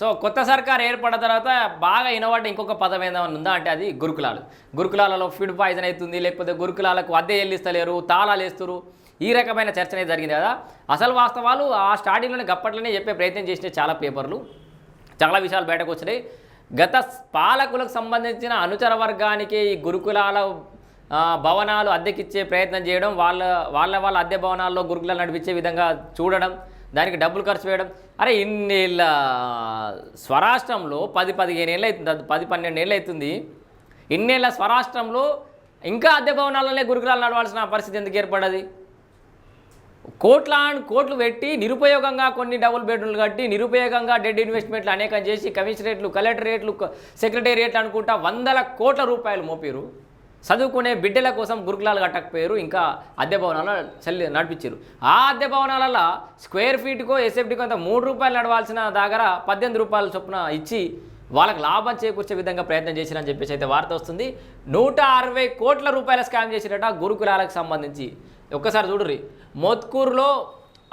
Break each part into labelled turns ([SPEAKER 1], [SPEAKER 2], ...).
[SPEAKER 1] So కొత్త సర్కార్ ఏర్పడిన తర్వాత బాగా వినబడ్డ ఇంకొక పదం ఏదైనా ఉందా అంటే అది గురుకులాలు. గురుకులాలలో ఫుడ్ పాయిజన్ అవుతుంది లేకపోతే గురుకులాలకు అద్దె చెల్లిస్తలేరు తాళాలు వేస్తారు. ఈ రకమైన చర్చ అనేది జరిగింది కదా. అసలు వాస్తవాలు ఆ స్టార్టింగ్లోనే గప్పట్లోనే చెప్పే ప్రయత్నం చేసిన చాలా పేపర్లు. చాలా విషయాలు బయటకు వచ్చినాయి. గత పాలకులకు సంబంధించిన అనుచర వర్గానికి ఈ గురుకులాల భవనాలు అద్దెకిచ్చే ప్రయత్నం చేయడం వాళ్ళ వాళ్ళ వాళ్ళ అద్దె భవనాల్లో గురుకులాలు నడిపించే విధంగా చూడడం దానికి డబ్బులు ఖర్చు వేయడం. అరే ఇన్నేళ్ళ స్వరాష్ట్రంలో పది పదిహేను ఏళ్ళు అవుతుంది పది పన్నెండు ఏళ్ళు అవుతుంది ఇన్నేళ్ళ స్వరాష్ట్రంలో ఇంకా అద్దె భవనాలనే గురుకులాలు నడవాల్సిన పరిస్థితి ఎందుకు ఏర్పడది? కోట్ల కోట్లు పెట్టి నిరుపయోగంగా కొన్ని డబుల్ బెడ్రూమ్లు కట్టి నిరుపయోగంగా డెడ్ ఇన్వెస్ట్మెంట్లు అనేకం చేసి కమిషనరేట్లు కలెక్టరేట్లు సెక్రటేరియట్లు అనుకుంటా వందల కోట్ల రూపాయలు మోపారు చదువుకునే బిడ్డల కోసం గురుకులాలు కట్టకపోయారు ఇంకా అద్దె భవనాలు చల్లి నడిపించారు. ఆ అద్దె భవనాలలో స్క్వేర్ ఫీట్కో ఎస్ఎఫ్టీకో అంత మూడు రూపాయలు నడవాల్సిన దగ్గర పద్దెనిమిది రూపాయల చొప్పున ఇచ్చి వాళ్ళకి లాభం చేకూర్చే విధంగా ప్రయత్నం చేసిరని చెప్పేసి అయితే వార్త వస్తుంది. నూట అరవై కోట్ల రూపాయల స్కామ్ చేసిరట గురుకులాలకు సంబంధించి. ఒక్కసారి చూడుర్రి. మోత్కూరులో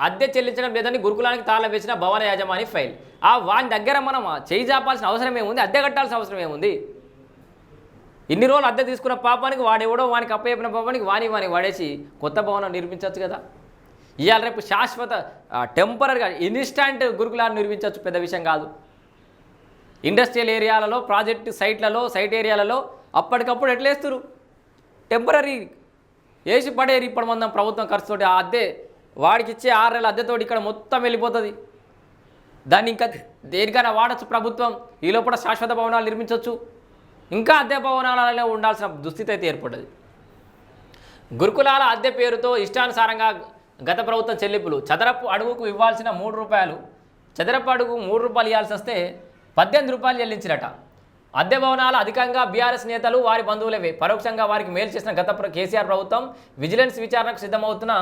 [SPEAKER 1] అద్దె చెల్లించడం లేదని గురుకులానికి తాళం వేసిన భవన యాజమాని ఫైల్ ఆ వాని దగ్గర మనం చేయి జాపాల్సిన అవసరం ఏముంది? అద్దె కట్టాల్సిన అవసరం ఏముంది? ఇన్ని రోజులు అద్దె తీసుకున్న పాపానికి వాడెవడో వానికి అప్పయ్యపిన పాపానికి వాని వాని వాడేసి కొత్త భవనం నిర్మించవచ్చు కదా. ఇవాళ రేపు శాశ్వత టెంపరీగా ఇన్స్టాంట్ గురుకులాన్ని నిర్మించవచ్చు పెద్ద విషయం కాదు. ఇండస్ట్రియల్ ఏరియాలలో ప్రాజెక్ట్ సైట్లలో సైట్ ఏరియాలలో అప్పటికప్పుడు ఎట్లేస్తారు టెంపరీ వేసి పడేరు ఇప్పుడు మనం ప్రభుత్వం ఖర్చుతోటి ఆ అద్దె వాడికి ఇచ్చే ఆరు నెలల అద్దెతోటి ఇక్కడ మొత్తం వెళ్ళిపోతుంది. దాన్ని ఇంకా దేనికైనా వాడచ్చు ప్రభుత్వం. ఈ లోపల శాశ్వత భవనాలు నిర్మించవచ్చు. ఇంకా అద్దె భవనాలలో ఉండాల్సిన దుస్థితి అయితే ఏర్పడ్డది. గురుకులాల అద్దె పేరుతో ఇష్టానుసారంగా గత ప్రభుత్వం చెల్లింపులు. చదరపు అడుగుకు ఇవ్వాల్సిన మూడు రూపాయలు చదరపు అడుగు మూడు రూపాయలు ఇవ్వాల్సి వస్తే పద్దెనిమిది రూపాయలు చెల్లించిరట. అద్దె భవనాలు అధికంగా బీఆర్ఎస్ నేతలు వారి బంధువులవే. పరోక్షంగా వారికి మేలు చేసిన గత కేసీఆర్ ప్రభుత్వం విజిలెన్స్ విచారణకు సిద్ధమవుతున్న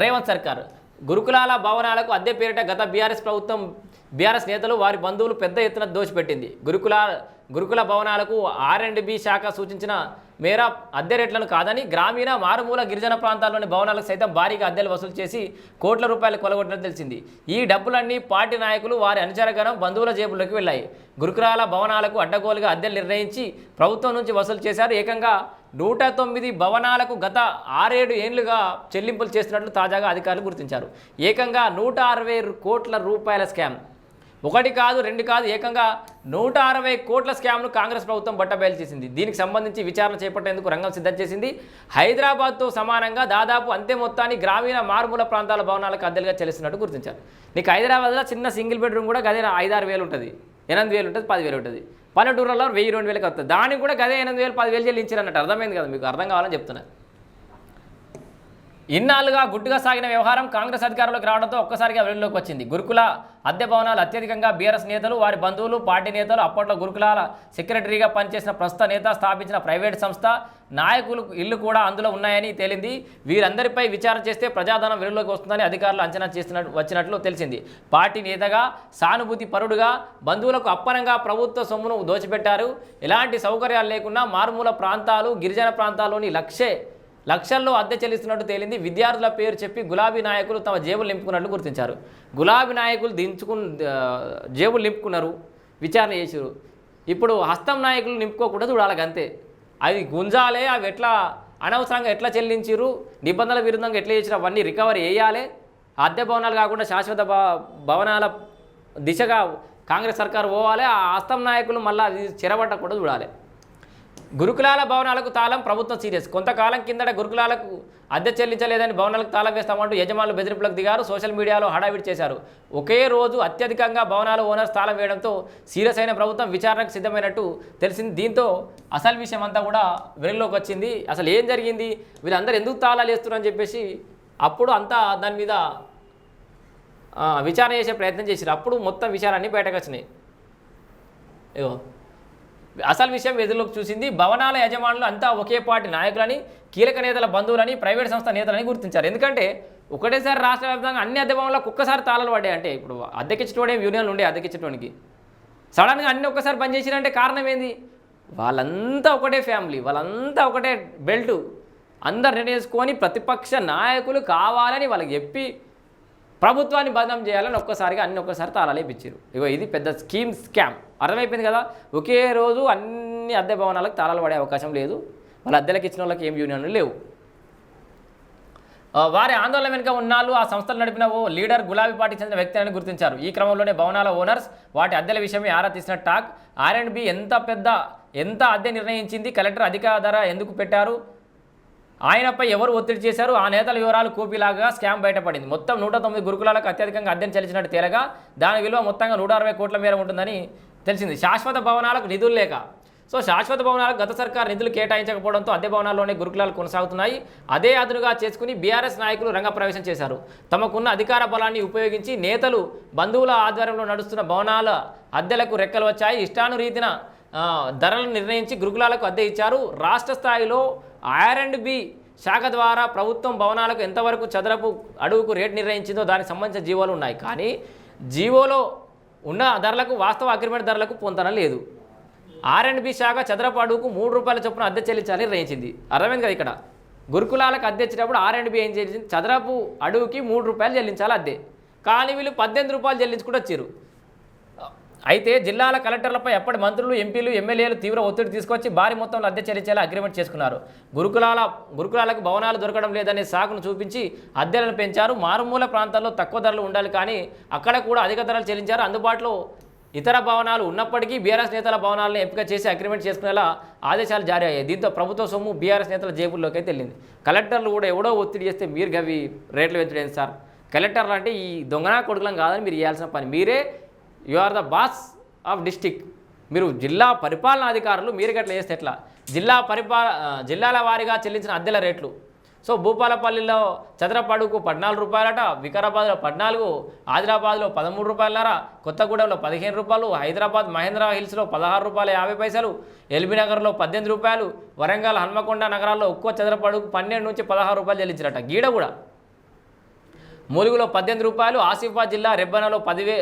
[SPEAKER 1] రేవంత్ సర్కార్. గురుకులాల భవనాలకు అద్దె పేరిట గత బీఆర్ఎస్ ప్రభుత్వం బీఆర్ఎస్ నేతలు వారి బంధువులు పెద్ద ఎత్తున దోషిపెట్టింది. గురుకుల గురుకుల భవనాలకు ఆర్ అండ్ బి శాఖ సూచించిన మేర అద్దె రేట్లను కాదని గ్రామీణ మారుమూల గిరిజన ప్రాంతాల్లోని భవనాలకు సైతం భారీగా అద్దెలు వసూలు చేసి కోట్ల రూపాయలు కొలగొట్టినట్టు తెలిసింది. ఈ డబ్బులన్నీ పార్టీ నాయకులు వారి అనుచరగణం బంధువుల జేబుల్లోకి వెళ్ళాయి. గురుకులాల భవనాలకు అడ్డగోలుగా అద్దెలు నిర్ణయించి ప్రభుత్వం నుంచి వసూలు చేశారు. ఏకంగా నూట తొమ్మిది భవనాలకు గత ఆరేడు ఏళ్ళుగా చెల్లింపులు చేస్తున్నట్లు తాజాగా అధికారులు గుర్తించారు. ఏకంగా నూట అరవై కోట్ల రూపాయల స్కామ్. ఒకటి కాదు రెండు కాదు ఏకంగా నూట అరవై కోట్ల స్కామ్ను కాంగ్రెస్ ప్రభుత్వం బట్టబయలు చేసింది. దీనికి సంబంధించి విచారణ చేపట్టేందుకు రంగం సిద్ధం చేసింది. హైదరాబాద్తో సమానంగా దాదాపు అంతే మొత్తాన్ని గ్రామీణ మారుమూల ప్రాంతాల భవనాలకు అద్దెలుగా చెల్లిస్తున్నట్టు గుర్తించారు. నీకు హైదరాబాద్లో చిన్న సింగిల్ బెడ్రూమ్ కూడా గదే ఐదారు వేలు ఉంటుంది ఎనిమిది వేలు ఉంటుంది పదివేలు ఉంటుంది. పల్లెటూరులో వెయ్యి రెండు వేలకు వస్తుంది. దానికి కూడా గదే ఎనిమిది వేలు పదివేలు చెల్లించారు అన్నట్టు అర్థమైంది కదా మీకు? అర్థం కావాలని చెప్తున్నా. ఇన్నాళ్ళుగా గుట్టుగా సాగిన వ్యవహారం కాంగ్రెస్ అధికారంలోకి రావడంతో ఒక్కసారిగా వెలుగులోకి వచ్చింది. గురుకుల అద్దె భవనాలు అత్యధికంగా బీఆర్ఎస్ నేతలు వారి బంధువులు పార్టీ నేతలు అప్పట్లో గురుకులాల సెక్రటరీగా పనిచేసిన ప్రస్తుత నేత స్థాపించిన ప్రైవేట్ సంస్థ నాయకులు ఇల్లు కూడా అందులో ఉన్నాయని తేలింది. వీరందరిపై విచారణ చేస్తే ప్రజాధనం వెలుగులోకి వస్తుందని అధికారులు అంచనా చేస్తున్నట్టు వచ్చినట్లు తెలిసింది. పార్టీ నేతగా సానుభూతి పరుడుగా బంధువులకు అప్పనంగా ప్రభుత్వ సొమ్మును దోచిపెట్టారు. ఎలాంటి సౌకర్యాలు లేకుండా మారుమూల ప్రాంతాలు గిరిజన ప్రాంతాల్లోని లక్షే లక్షల్లో అద్దె చెల్లిస్తున్నట్టు తేలింది. విద్యార్థుల పేరు చెప్పి గులాబీ నాయకులు తమ జేబులు నింపుకున్నట్లు గుర్తించారు. గులాబీ నాయకులు దించుకు జేబులు నింపుకున్నారు. విచారణ చేసారు ఇప్పుడు హస్తం నాయకులు నింపుకోకుండా చూడాలి అంతే అది గుంజాలే అవి ఎట్లా అనవసరంగా ఎట్లా చెల్లించారు నిబంధనల విరుద్ధంగా ఎట్లా చేసిరు అవన్నీ రికవరీ వేయాలి అద్దె భవనాలు కాకుండా శాశ్వత భవనాల దిశగా కాంగ్రెస్ సర్కారు పోవాలి. ఆ హస్తం నాయకులు మళ్ళీ అది చెరబట్టకుండా చూడాలి. గురుకులాల భవనాలకు తాళం ప్రభుత్వం సీరియస్. కొంతకాలం కిందట గురుకులాలకు అద్దె చెల్లించలేదని భవనాలకు తాళం వేస్తామంటూ యజమానులు బెదిరింపులకు దిగారు. సోషల్ మీడియాలో హడావిడి చేశారు. ఒకే రోజు అత్యధికంగా భవనాల ఓనర్స్ తాళం వేయడంతో సీరియస్ అయిన ప్రభుత్వం విచారణకు సిద్ధమైనట్టు తెలిసింది. దీంతో అసలు విషయం అంతా కూడా వెలుగులోకి వచ్చింది. అసలు ఏం జరిగింది? వీళ్ళందరూ ఎందుకు తాళాలు వేస్తున్నారని చెప్పేసి అప్పుడు అంతా దాని మీద విచారణ చేసే ప్రయత్నం చేశారు. అప్పుడు మొత్తం విచారాన్ని బయటకు వచ్చినాయి. ఇగో అసలు విషయం వెదురులోకి చూసింది భవనాల యజమానులు అంతా ఒకే పార్టీ నాయకులని కీలక నేతల బంధువులని ప్రైవేట్ సంస్థ నేతలని గుర్తించారు. ఎందుకంటే ఒకటేసారి రాష్ట్ర వ్యాప్తంగా అన్ని అద్దె భవనాలకు ఒక్కసారి తాళాలు పడ్డాయి. అంటే ఇప్పుడు అద్దెకిచ్చటోడే యూనియన్లు ఉండే అద్దెకిచ్చటోనికి సడన్గా అన్ని ఒక్కసారి బంద్ చేసిరంటే కారణం ఏంది? వాళ్ళంతా ఒకటే ఫ్యామిలీ వాళ్ళంతా ఒకటే బెల్ట్. అందరు నిర్ణయించుకొని ప్రతిపక్ష నాయకులు కావాలని వాళ్ళకి చెప్పి ప్రభుత్వాన్ని బదనం చేయాలని ఒక్కసారిగా అన్ని ఒక్కసారి తాళాలేపించారు ఇగో ఇది పెద్ద స్కీమ్ స్కామ్. అర్థమైపోయింది కదా? ఒకే రోజు అన్ని అద్దె భవనాలకు తాళాలు పడే అవకాశం లేదు. వాళ్ళ అద్దెలకు ఇచ్చిన వాళ్ళకి ఏం యూనియన్లు లేవు. వారి ఆందోళన వెనుక ఉన్నాళ్ళు ఆ సంస్థలు నడిపిన ఓ లీడర్ గులాబీ పార్టీ చెందిన వ్యక్తి అని గుర్తించారు. ఈ క్రమంలోనే భవనాల ఓనర్స్ వాటి అద్దెల విషయమే ఆరా తీసిన టాక్ ఆర్ అండ్ బి ఎంత పెద్ద ఎంత అద్దె నిర్ణయించింది కలెక్టర్ అధిక ధర ఎందుకు పెట్టారు? ఆయనపై ఎవరు ఒత్తిడి చేశారు ఆ నేతల వివరాలు కూపీలాగా స్కామ్ బయటపడింది. మొత్తం నూట తొమ్మిది గురుకులాలకు అత్యధికంగా అద్దెం చెల్లించినట్టు తేలగా దాని విలువ మొత్తంగా నూట అరవై కోట్ల మేర ఉంటుందని తెలిసింది. శాశ్వత భవనాలకు నిధులు లేక. సో శాశ్వత భవనాలకు గత సర్కార్ నిధులు కేటాయించకపోవడంతో అద్దె భవనాల్లోనే గురుకులాలు కొనసాగుతున్నాయి. అదే అదునుగా చేసుకుని బీఆర్ఎస్ నాయకులు రంగప్రవేశం చేశారు. తమకున్న అధికార బలాన్ని ఉపయోగించి నేతలు బంధువుల ఆధ్వర్యంలో నడుస్తున్న భవనాల అద్దెలకు రెక్కలు వచ్చాయి. ఇష్టానురీతిన ధరలను నిర్ణయించి గురుకులాలకు అద్దె ఇచ్చారు. రాష్ట్ర స్థాయిలో ఆర్ అండ్ బి శాఖ ద్వారా ప్రభుత్వం భవనాలకు ఎంతవరకు చదరపు అడుగుకు రేటు నిర్ణయించిందో దానికి సంబంధించిన జీవోలు ఉన్నాయి. కానీ జీవోలో ఉన్న ధరలకు వాస్తవ అగ్రిమెంట్ ధరలకు పొందన లేదు. ఆర్ అండ్ బి శాఖ చదరపు అడుగుకు మూడు రూపాయల చొప్పున అద్దె చెల్లించాలని నిర్ణయించింది. అర్థమైంది కదా ఇక్కడ? గురుకులాలకు అద్దె ఇచ్చేటప్పుడు ఆర్ అండ్ బి ఏం చెల్లించింది చదరపు అడుగుకి మూడు రూపాయలు చెల్లించాలి అద్దె. కానీ వీళ్ళు పద్దెనిమిది రూపాయలు చెల్లించుకుంటూ వచ్చారు. అయితే జిల్లాల కలెక్టర్లపై అప్పటి మంత్రులు ఎంపీలు ఎమ్మెల్యేలు తీవ్ర ఒత్తిడి తీసుకొచ్చి భారీ మొత్తంలో అద్దె చెల్లించేలా అగ్రిమెంట్ చేసుకున్నారు. గురుకులాల గురుకులాలకు భవనాలు దొరకడం లేదనే సాకును చూపించి అద్దెలను పెంచారు. మారుమూల ప్రాంతాల్లో తక్కువ ధరలు ఉండాలి కానీ అక్కడ కూడా అధిక ధరలు చెల్లించారు. అందుబాటులో ఇతర భవనాలు ఉన్నప్పటికీ బీఆర్ఎస్ నేతల భవనాలను ఎంపిక చేసి అగ్రిమెంట్ చేసుకునేలా ఆదేశాలు జారీ అయ్యాయి. దీంతో ప్రభుత్వ సొమ్ము బీఆర్ఎస్ నేతల జేబుల్లోకి అయితే వెళ్ళింది. కలెక్టర్లు కూడా ఎవడో ఒత్తిడి చేస్తే మీరు గవి రేట్లు పెంచడం సార్? కలెక్టర్లు అంటే ఈ దొంగనా కొడుకులం కాదని మీరు చేయాల్సిన పని. మీరే you are the boss of district. మీరు జిల్లా పరిపాలనా అధికారులు మీరు గట్లా చేస్తే ఎట్లా? జిల్లా పరిపాల జిల్లాల వారీగా చెల్లించిన అద్దెల రేట్లు. సో భూపాలపల్లిలో చదరపాడుకు పద్నాలుగు రూపాయలట వికారాబాద్లో పద్నాలుగు ఆదిలాబాద్లో పదమూడు రూపాయలన్నర కొత్తగూడెంలో పదిహేను రూపాయలు హైదరాబాద్ మహేంద్ర హిల్స్లో పదహారు రూపాయల యాభై పైసలు ఎల్బీ నగర్లో పద్దెనిమిది రూపాయలు వరంగల్ హన్మకొండ నగరాల్లో ఒక్కో చదరపాడుకు పన్నెండు నుంచి పదహారు రూపాయలు చెల్లించారట. గీడ కూడా. ములుగులో పద్దెనిమిది రూపాయలు ఆసిఫాబాద్ జిల్లా రెబ్బనలో పదివే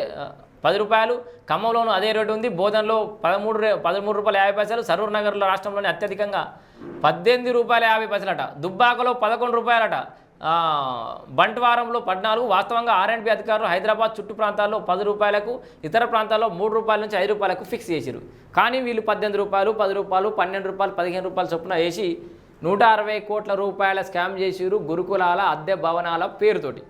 [SPEAKER 1] పది రూపాయలు ఖమ్మంలోనూ అదే రేటు ఉంది. బోధనలో పదమూడు పదమూడు రూపాయల యాభై పైసలు సరూర్ నగర్లో రాష్ట్రంలోని అత్యధికంగా. పద్దెనిమిది రూపాయల యాభై పైసలట. దుబ్బాకలో పదకొండు రూపాయలట. బంట్వారంలో పద్నాలుగు వాస్తవంగా ఆర్ఎండ్బి అధికారులు హైదరాబాద్ చుట్టు ప్రాంతాల్లో పది రూపాయలకు ఇతర ప్రాంతాల్లో మూడు రూపాయల నుంచి ఐదు రూపాయలకు ఫిక్స్ చేసిరు కానీ వీళ్ళు పద్దెనిమిది రూపాయలు పది రూపాయలు పన్నెండు రూపాయలు పదిహేను రూపాయలు చొప్పున వేసి నూట అరవై కోట్ల రూపాయల స్కామ్ చేసిరు గురుకులాల అద్దె భవనాల పేరుతోటి.